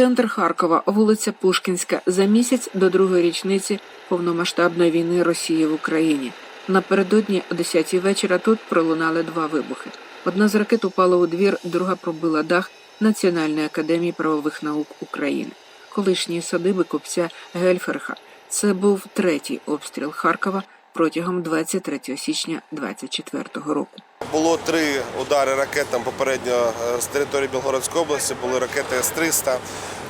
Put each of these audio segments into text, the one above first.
Центр Харкова, вулиця Пушкінська, за місяць до другої річниці повномасштабної війни Росії в Україні. Напередодні о 10 вечора тут пролунали два вибухи. Одна з ракет упала у двір, друга пробила дах Національної академії правових наук України, колишньої садиби купця Гельферха. Це був третій обстріл Харкова протягом 23 січня 24 року. Було три удари ракетам попередньо е, з території Білгородської області. Були ракети С-300.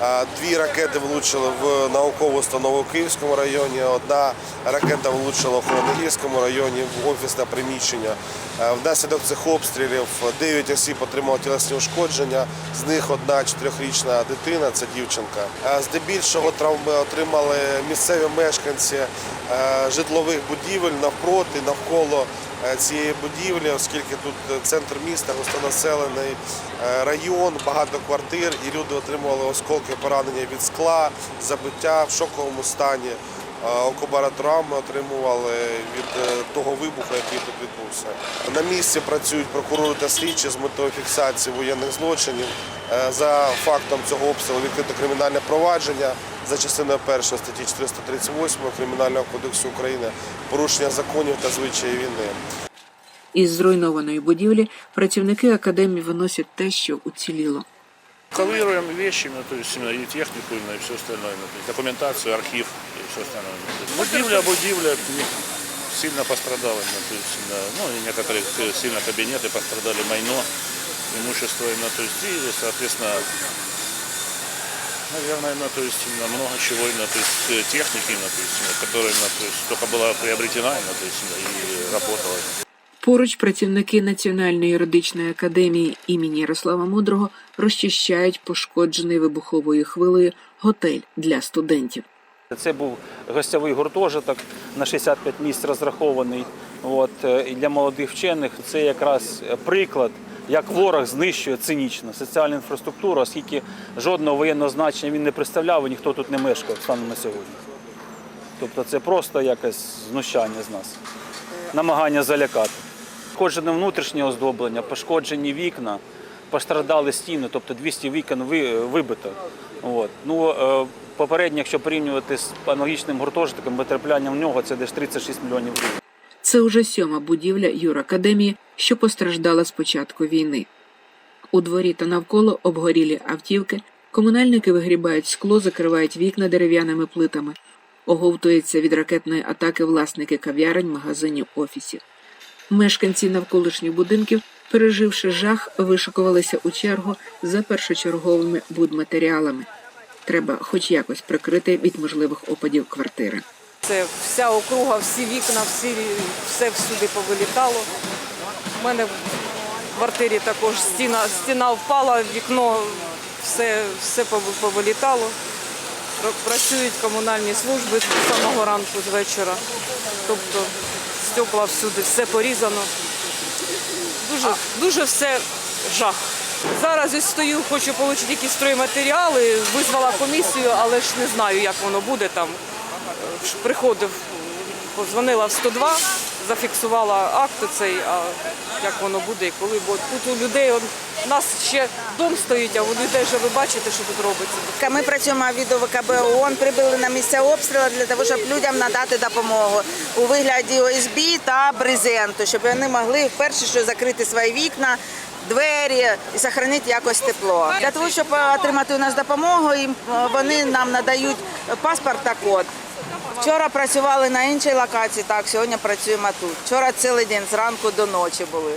Е, Дві ракети влучили в наукову установу в Київському районі. Одна ракета влучила в Холодногірському районі в офісне приміщення. Е, Внаслідок цих обстрілів 9 осіб отримали тілесні ушкодження. З них одна чотирьохрічна дитина, це дівчинка. Здебільшого травми отримали місцеві мешканці житлових будівель навпроти, навколо е, цієї будівлі, оскільки тут е, центр міста, густонаселений е, район, багато квартир, і люди отримували осколки поранення від скла, забиття в шоковому стані. Окубараторами отримували від е, того вибуху, який тут відбувся. На місці працюють прокурори та слідчі з метою фіксації воєнних злочинів. Е, За фактом цього обстрілу відкрито кримінальне провадження за частиною першої статті 438 Кримінального кодексу України порушення законів та звичаї війни. Із зруйнованої будівлі працівники академії виносять те, що уціліло. Эвакуируем вещи, ну, то есть именно и технику, именно, и все остальное, ну, то есть документацию, архив и все остальное. Ну, Будивля, будивля не сильно пострадала, ну, то есть, именно, ну, и некоторые э, сильно кабинеты пострадали, майно, имущество, именно, то есть, и, соответственно, наверное, именно, то есть, именно, много чего, именно, то есть, э, техники, именно, то есть, именно, которая, именно, то есть, только была приобретена, именно, то есть, именно, и работала. Поруч працівники Національної юридичної академії імені Ярослава Мудрого розчищають пошкоджений вибуховою хвилею готель для студентів. Це був гостьовий гуртожиток на 65 місць розрахований. От, е, і для молодих вчених це якраз приклад, як ворог знищує цинічно соціальну інфраструктуру, оскільки жодного воєнного значення він не представляв і ніхто тут не мешкав станом на сьогодні. Тобто це просто якесь знущання з нас, намагання залякати. Пошкоджене внутрішнє оздоблення, пошкоджені вікна, постраждали стіни, тобто 200 вікон вибито. От. Ну, е, попередньо, якщо порівнювати з аналогічним гуртожитком, витрапляння в нього це десь 36 мільйонів гривень. Це уже сьома будівля юракадемії, що постраждала з початку війни. У дворі та навколо обгорілі автівки, комунальники вигрібають скло, закривають вікна дерев'яними плитами. Оговтуються від ракетної атаки власники кав'ярень, магазинів, офісів. Мешканці навколишніх будинків, переживши жах, вишикувалися у чергу за першочерговими будматеріалами. Треба хоч якось прикрити від можливих опадів квартири. Це вся округа, всі вікна, всі, все всюди повилітало. У мене в квартирі також стіна, стіна впала, вікно, все, все пов- повилітало. Працюють комунальні служби з самого ранку, з вечора. Тобто стекла всюди, все порізано. Дуже, дуже все жах. Зараз я стою, хочу отримати якісь стройматеріали, визвала комісію, але ж не знаю, як воно буде там приходив, подзвонила в 102, зафіксувала акт цей, а як воно буде і коли, бо тут у людей, у нас ще дом стоїть, а у людей ви бачите, що тут робиться. Ми працюємо від ОВКБ ООН, прибули на місця обстрілу для того, щоб людям надати допомогу у вигляді ОСБ та брезенту, щоб вони могли вперше що закрити свої вікна. Двері і зберігати якось тепло. Для того, щоб отримати у нас допомогу, вони нам надають паспорт та код. Вчора працювали на іншій локації, так сьогодні працюємо тут. Вчора цілий день зранку до ночі були.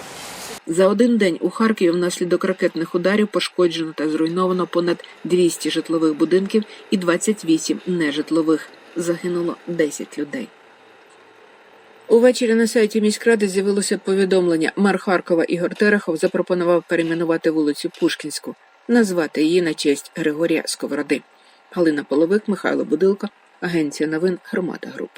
За один день у Харкові внаслідок ракетних ударів пошкоджено та зруйновано понад 200 житлових будинків і 28 нежитлових. Загинуло 10 людей. Увечері на сайті міськради з'явилося повідомлення. Мер Харкова Ігор Терехов запропонував перейменувати вулицю Пушкінську, назвати її на честь Григорія Сковороди. Галина Половик, Михайло Будилко, Агенція новин Громада Груп.